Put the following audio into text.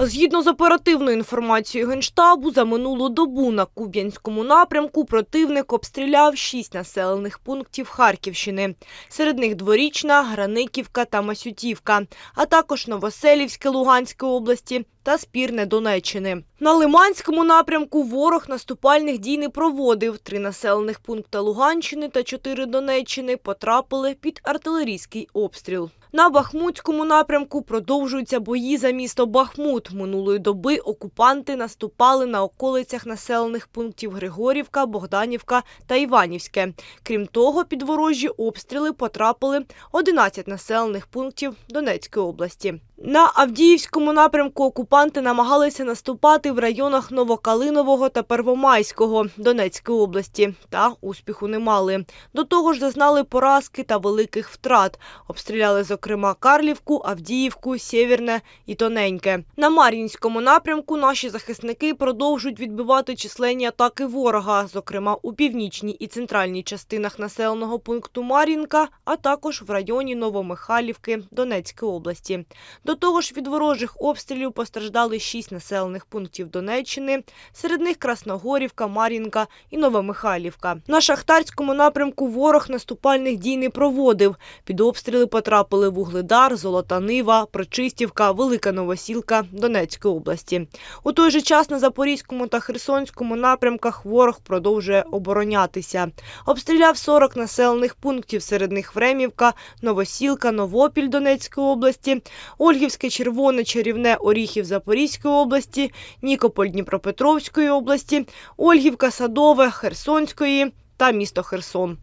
Згідно з оперативною інформацією Генштабу, за минулу добу на Куб'янському напрямку противник обстріляв шість населених пунктів Харківщини. Серед них Дворічна, Граниківка та Масютівка, а також Новоселівське Луганської області та Спірне Донеччини. На Лиманському напрямку ворог наступальних дій не проводив. Три населених пункти Луганщини та чотири Донеччини потрапили під артилерійський обстріл. На Бахмутському напрямку продовжуються бої за місто Бахмут. Минулої доби окупанти наступали на околицях населених пунктів Григорівка, Богданівка та Іванівське. Крім того, під ворожі обстріли потрапили 11 населених пунктів Донецької області. На Авдіївському напрямку окупанти намагалися наступати в районах Новокалинового та Первомайського Донецької області, та успіху не мали. До того ж, зазнали поразки та великих втрат. Обстріляли, зокрема, Карлівку, Авдіївку, Сєвєрне і Тоненьке. На Мар'їнському напрямку наші захисники продовжують відбивати численні атаки ворога, зокрема у північній і центральній частинах населеного пункту Мар'їнка, а також в районі Новомихайлівки Донецької області. До того ж, від ворожих обстрілів постраждали шість населених пунктів Донеччини, серед них Красногорівка, Мар'їнка і Новомихайлівка. На Шахтарському напрямку ворог наступальних дій не проводив. Під обстріли потрапили Вугледар, Золота Нива, Прочистівка, Велика Новосілка Донецької області. У той же час на Запорізькому та Херсонському напрямках ворог продовжує оборонятися. Обстріляв 40 населених пунктів, серед них Времівка, Новосілка, Новопіль Донецької області, Ольгівське, Червоне, Чарівне, Оріхів Запорізької області, Нікополь Дніпропетровської області, Ольгівка, Садове, Херсонської та місто Херсон.